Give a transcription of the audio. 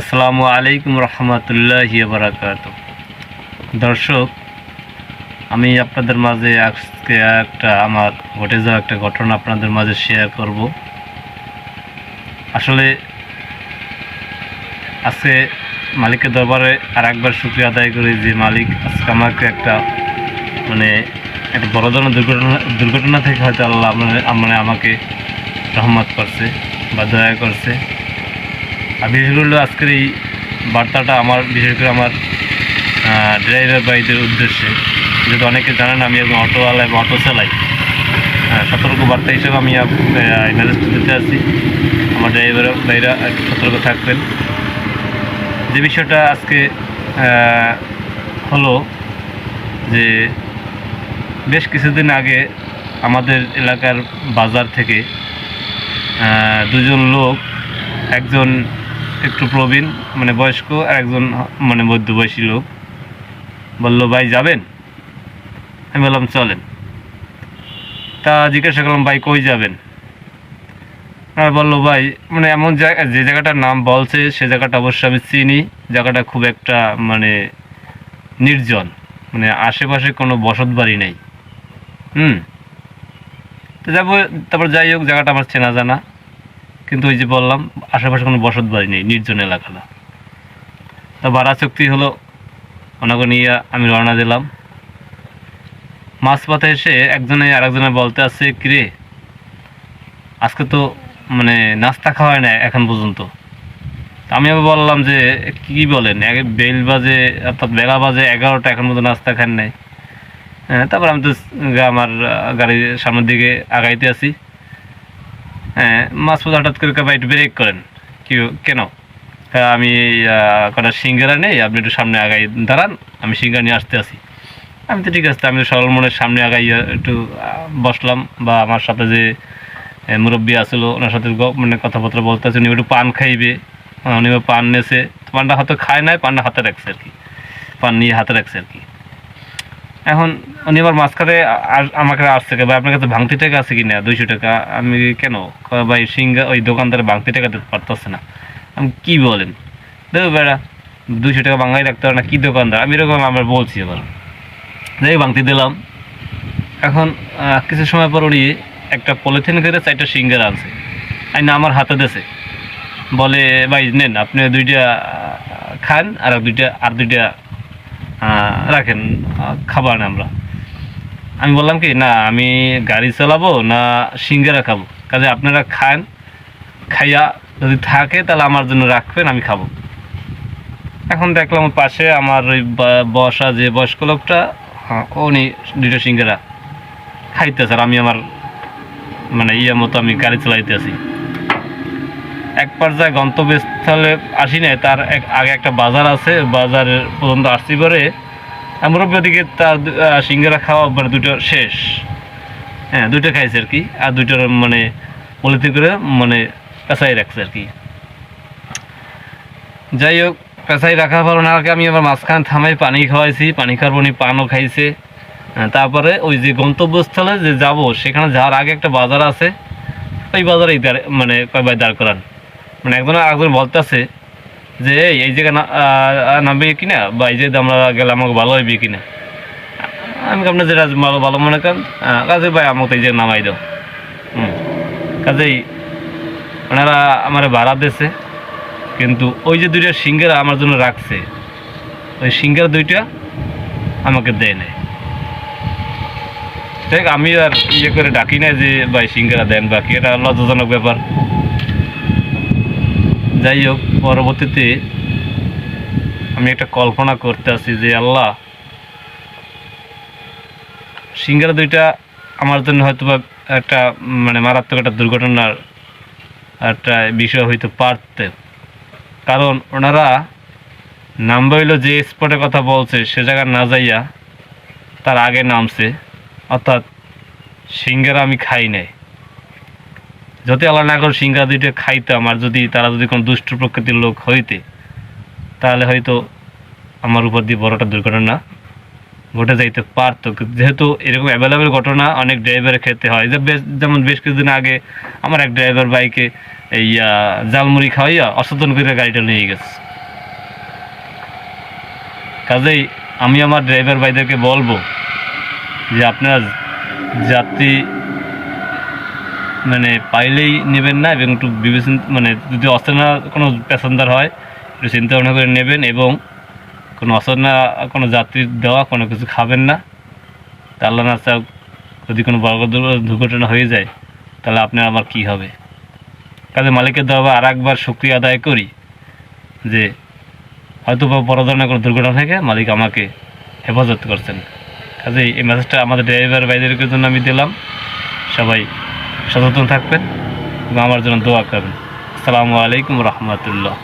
আসসালামু আলাইকুম রহমতুল্লাহ বারাকাত। দর্শক, আমি আপনাদের মাঝে আজকে একটা আমার ঘটে যাওয়া একটা ঘটনা আপনাদের মাঝে শেয়ার করব। আসলে আজকে মালিকের দরবারে আর একবার শুক্রিয়া আদায় করি যে মালিক আজকে আমাকে একটা মানে একটা বড় ধরনের দুর্ঘটনা দুর্ঘটনা থেকে হয়তো আল্লাহ মানে মানে আমাকে রহমত করছে বা দয়া করছে। বিশেষ করে আজকের এই বার্তাটা আমার, বিশেষ করে আমার ড্রাইভার ভাইদের উদ্দেশ্যে। যেহেতু অনেকে জানেন আমি একজন অটোওয়ালা এবং অটো চালাই সতর্ক বার্তা হিসেবে আমি ম্যানেজ দিতে আছি আমার ড্রাইভার ভাইরা সতর্ক থাকবেন। যে বিষয়টা আজকে হলো যে বেশ কিছুদিন আগে আমাদের এলাকার বাজার থেকে দুজন লোক একজন একটু প্রবীণ মানে বয়স্ক, আর একজন মানে মধ্যবয়সী লোক। বলল, ভাই, যাবেন? আমি বললাম, চলেন। তা জিজ্ঞাসা করলাম, ভাই, কই যাবেন? আর বলল, ভাই মানে এমন জায়গা, যে জায়গাটার নাম বলছে, সে জায়গাটা অবশ্যই আমি চিনি। জায়গাটা খুব একটা মানে নির্জন। মানে আশেপাশে কোনো বসত বাড়ি নেই। হুম? তো যাব, তারপর যাই হোক, জায়গাটা আমার চেনা জানা। কিন্তু ওই যে বললাম, আশেপাশে কোনো বসত বাড়ি নেই, নির্জন এলাকাটা তা ভাড়া চুক্তি হলো, ওনাকে নিয়ে আমি রওনা দিলাম। মাঝপথে এসে একজনে আরেকজনে বলতে আছে, কিরে, আজকে তো মানে নাস্তা খাওয়ায় না এখন পর্যন্ত? আমি আবার বললাম যে, কি বলেন বেল বাজে, অর্থাৎ বেলা বাজে এগারোটা, এখন পর্যন্ত নাস্তা খান নাই। হ্যাঁ তারপর আমি তো আমার গাড়ির সামনের দিকে আগাইতে আছি। হ্যাঁ মাসুদ হঠাৎ করে একটু ব্রেক করেন। কি কেন? হ্যাঁ, আমি কটা সিঙ্গারা নেই আপনি একটু সামনে আগাই দাঁড়ান আমি সিঙ্গারা নিয়ে আসতে আসি। আমি তো ঠিক আছে আমি সরল মনের সামনে আগাই একটু বসলাম বা আমার সাথে যে মুরব্বী আসলো ওনার সাথে মানে কথাবার্তা বলতে আছে উনি একটু পান খাইবে। উনি পান নেছে পানটা হয়তো খায় নাই পানটা হাতে রাখছে আর কি। পান নিয়ে হাতে রাখছে আর কি। এখন উনি আবার মাঝখানে আমাকে আসছে কে, ভাই আপনার কাছে ভাঙতি টাকা আছে কিনা? দুইশো টাকা। আমি কেন? ভাই সিঙ্গা ওই দোকানদার ভাঙতি টাকা দিতে পারতেছে না। আমি কী বলেন? দেখো বেড়া দুইশো টাকা বাঙালি রাখতে পারে না কি দোকানদার? আমি এরকম আমরা বলছি এবার যাই ভাঙতি দিলাম। এখন কিছু সময় পর উনি একটা পলিথিন করে চারটা সিঙ্গার আনছে। আইনা আমার হাতে দেছে। বলে ভাই নেন আপনি দুইটা খান আর দুইটা আর দুইটা রাখেন খাবার আমরা। আমি বললাম কি না আমি গাড়ি চালাবো না সিঙ্গারা খাব। কাজে আপনারা খান খাইয়া যদি থাকে তাহলে আমার জন্য রাখবেন আমি খাব। এখন দেখলাম পাশে আমার ওই বসা যে বয়স্ক লোকটা হ্যাঁ, উনি দুটো সিঙ্গারা খাইতেছে আর আমি আমার মানে ইয়ে মতো আমি গাড়ি চালাইতে আছি এক পর্যায়ে গন্তব্যস্থলে আসি নাই তার এক- আগে একটা বাজার আছে বাজার পর্যন্ত আসছি পরে মুরব্বী ওদিকে তার সিঙ্গারা খাওয়া মানে দুটো শেষ। হ্যাঁ দুটো খাইছে আর কি আর দুটোর মানে পলিথিন করে মানে পেঁচাই রাখছে আর কি। যাই হোক পেঁচাই রাখা ভালো না আমি আবার মাঝখানে থামাই পানি খাওয়াইছি পানি খাওয়ার উনি পানও খাইছে। হ্যাঁ, তারপরে ওই যে গন্তব্যস্থলে যে যাব সেখানে যাওয়ার আগে একটা বাজার আছে ওই বাজারেই মানে কয়বার দাঁড় করান। মানে একজন একজন বলতেছে যে, এই জায়গায় নামবে কিনা বা এই জায়গায় আমরা গেলে আমাকে ভালো হইবে কিনা আমি আপনার যেটা ভালো ভালো মনে করেন। কাজে ভাই আমাকে এই জায়গায় নামাই দাও। হুম। কাজেই ওনারা আমার ভাড়া দিয়েছে। কিন্তু ওই যে দুইটা সিঙ্গারা আমার জন্য রাখছে, ওই সিঙ্গার দুইটা আমাকে দেয় নাই। দেখ আমি আর ইয়ে করে ডাকি না যে, ভাই, সিঙ্গারা দেন বাকি। এটা লজ্জাজনক ব্যাপার। যাই হোক, পরবর্তীতে আমি একটা কল্পনা করতে আছি যে আল্লাহ সিঙ্গারা দুইটা আমার জন্য হয়তো বা একটা মানে মারাত্মক একটা দুর্ঘটনার একটা বিষয় হইতে পারতে কারণ ওনারা নামবে হইল যে স্পটের কথা বলছে, সে জায়গা না যাইয়া তার আগে নামছে, অর্থাৎ সিঙ্গারা আমি খাই নাই। যদি আল্লাহ না করে সিঙ্গারা দুইটা খাইতাম, আর যদি তারা যদি কোনো দুষ্ট প্রকৃতির লোক হইতে, তাহলে হয়তো আমার উপর দিয়ে বড়টা দুর্ঘটনা ঘটে যাইতে পারতো। যেহেতু এরকম অ্যাভেলেবেল ঘটনা অনেক ড্রাইভারের ক্ষেত্রে হয়। যে বেশ যেমন বেশ কিছুদিন আগে আমার এক ড্রাইভার বাইকে এই জালমুড়ি খাওয়াইয়া অসচেতন করে গাড়িটা নিয়ে গেছে। কাজেই আমি আমার ড্রাইভার ভাইদেরকে বলব যে আপনার যাত্রী মানে পাইলেই নেবেন না এবং একটু বিবেচন মানে যদি অচেনা কোনো প্যাসেঞ্জার হয়, একটু চিন্তা ভাবনা করে নেবেন এবং কোনো অচেনা কোনো যাত্রী দেওয়া, কোনো কিছু খাবেন না। তা আল্লাহ না চাও যদি কোনো বড় দুর্ঘটনা হয়ে যায়, তাহলে আপনার আমার কি হবে? কাজে মালিকের দেওয়া আর একবার শুক্রিয়া আদায় করি যে হয়তো বা বড় ধরনের কোনো দুর্ঘটনা থেকে মালিক আমাকে হেফাজত করছেন। কাজে এই মেসেজটা আমাদের ড্রাইভার ভাইদেরকে জন্য আমি দিলাম। সবাই সচেতন থাকবেন এবং আমার জন্য দোয়া করবেন। আসসালামু আলাইকুম রহমতুল্লাহ।